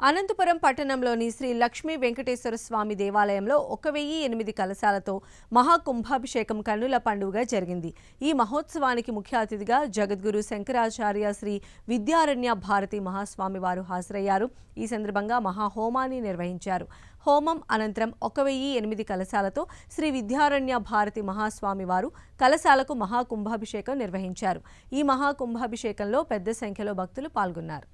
అనంతపురం పట్టణంలోని శ్రీ లక్ష్మీ వెంకటేశ్వర స్వామి దేవాలయంలో ఒక వెయ్యి ఎనిమిది కలశాలతో మహాకుంభాభిషేకం కన్నుల పండుగ జరిగింది. ఈ మహోత్సవానికి ముఖ్య అతిథిగా జగద్గురు శంకరాచార్య శ్రీ విద్యారణ్య భారతి మహాస్వామి వారు హాజరయ్యారు. ఈ సందర్భంగా మహాహోమాన్ని నిర్వహించారు. హోమం అనంతరం ఒక వెయ్యి ఎనిమిది కలశాలతో శ్రీ విద్యారణ్య భారతి మహాస్వామి వారు కలశాలకు మహాకుంభాభిషేకం నిర్వహించారు. ఈ మహాకుంభాభిషేకంలో పెద్ద సంఖ్యలో భక్తులు పాల్గొన్నారు.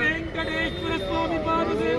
వెంకటేశ్వర స్వామి పాదసేవ